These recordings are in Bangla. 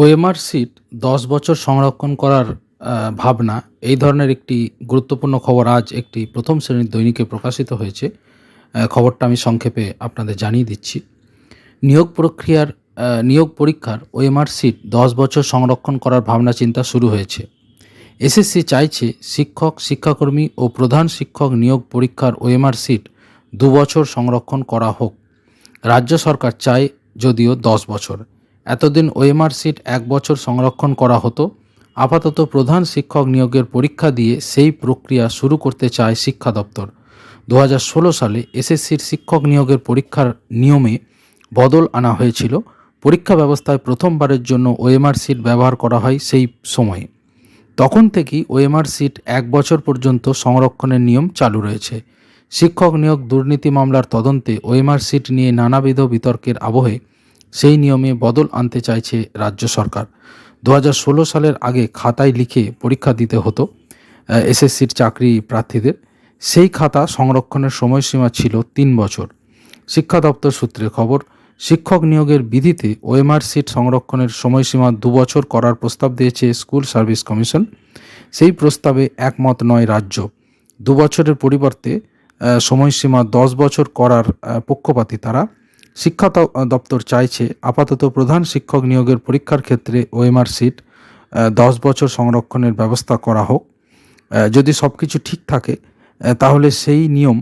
ওএমআর সিট দশ বছর সংরক্ষণ করার ভাবনা, এই ধরনের একটি গুরুত্বপূর্ণ খবর আজ একটি প্রথম শ্রেণির দৈনিকে প্রকাশিত হয়েছে। খবরটা আমি সংক্ষেপে আপনাদের জানিয়ে দিচ্ছি। নিয়োগ প্রক্রিয়ার নিয়োগ পরীক্ষার ওএমআর সিট দশ বছর সংরক্ষণ করার ভাবনা চিন্তা শুরু হয়েছে। এসএসসি চাইছে শিক্ষক, শিক্ষাকর্মী ও প্রধান শিক্ষক নিয়োগ পরীক্ষার ওএমআর সিট দু বছর সংরক্ষণ করা হোক। রাজ্য সরকার চায় যদিও দশ বছর। এতদিন ওএমআর সিট এক বছর সংরক্ষণ করা হতো। আপাতত প্রধান শিক্ষক নিয়োগের পরীক্ষা দিয়ে সেই প্রক্রিয়া শুরু করতে চায় শিক্ষা দপ্তর। দু হাজার ষোলো সালে এসএসসির শিক্ষক নিয়োগের পরীক্ষার নিয়মে বদল আনা হয়েছিল। পরীক্ষা ব্যবস্থায় প্রথমবারের জন্য ওএমআর সিট ব্যবহার করা হয় সেই সময়ে। তখন থেকেই ওএমআর সিট এক বছর পর্যন্ত সংরক্ষণের নিয়ম চালু রয়েছে। শিক্ষক নিয়োগ দুর্নীতি মামলার তদন্তে ওএমআর সিট নিয়ে নানাবিধ বিতর্কের আবহে সেই নিয়মে বদল আনতে চাইছে রাজ্য সরকার। দু হাজার ষোলো সালের আগে খাতায় লিখে পরীক্ষা দিতে হতো এসএসসির চাকরি প্রার্থীদের। সেই খাতা সংরক্ষণের সময়সীমা ছিল তিন বছর। শিক্ষা দপ্তর সূত্রে খবর, শিক্ষক নিয়োগের বিধিতে ওএমআর সিট সংরক্ষণের সময়সীমা দুবছর করার প্রস্তাব দিয়েছে স্কুল সার্ভিস কমিশন। সেই প্রস্তাবে একমত নয় রাজ্য। দু বছরের পরিবর্তে সময়সীমা দশ বছর করার পক্ষপাতী তারা। শিক্ষা দপ্তর চাইছে আপাতত প্রধান শিক্ষক নিয়োগের পরীক্ষার ক্ষেত্রে ওএমআর সিট দশ বছর সংরক্ষণের ব্যবস্থা করা হোক। যদি সব কিছু ঠিক থাকে তাহলে সেই নিয়ম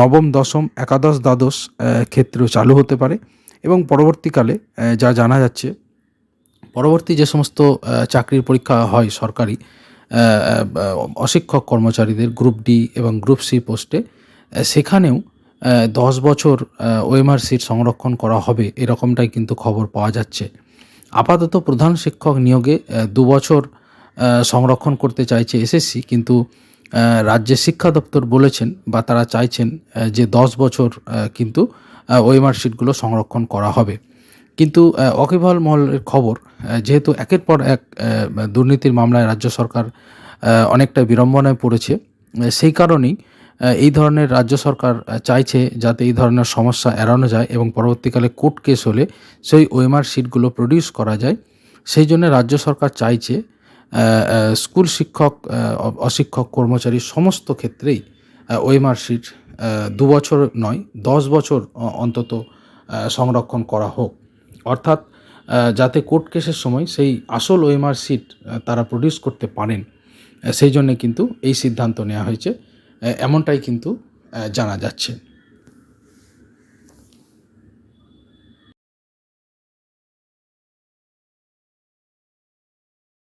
নবম, দশম, একাদশ, দ্বাদশ ক্ষেত্রেও চালু হতে পারে এবং পরবর্তীকালে যা জানা যাচ্ছে, পরবর্তী যে সমস্ত চাকরির পরীক্ষা হয় সরকারি অশিক্ষক কর্মচারীদের গ্রুপ ডি এবং গ্রুপ সি পোস্টে সেখানেও দশ বছর ওএমআর সিট সংরক্ষণ করা হবে এরকমটাই কিন্তু খবর পাওয়া যাচ্ছে। আপাতত প্রধান শিক্ষক নিয়োগে দু বছর সংরক্ষণ করতে চাইছে এসএসসি কিন্তু রাজ্যের শিক্ষা দপ্তর বলেছেন বা তারা চাইছেন যে দশ বছর কিন্তু ওএমআর সিটগুলো সংরক্ষণ করা হবে। কিন্তু আহ, মহলের খবর যেহেতু একের পর এক দুর্নীতির মামলায় রাজ্য সরকার অনেকটা বিড়ম্বনায় পড়েছে সেই কারণেই এই ধরনের রাজ্য সরকার চাইছে যাতে এই ধরনের সমস্যা এড়ানো যায় এবং পরবর্তীকালে কোর্ট কেস হলে সেই ওএমআর সিটগুলো প্রডিউস করা যায়। সেই জন্য রাজ্য সরকার চাইছে স্কুল শিক্ষক অশিক্ষক কর্মচারী সমস্ত ক্ষেত্রেই ওএমআর সিট দু বছর নয় দশ বছর অন্তত সংরক্ষণ করা হোক। অর্থাৎ যাতে কোর্ট কেসের সময় সেই আসল সিট আহ, তারা প্রডিউস করতে পারেন। সেই জন্যে কিন্তু এই সিদ্ধান্ত নেওয়া হয়েছে। এমনটাই কিন্তু জানা যাচ্ছে।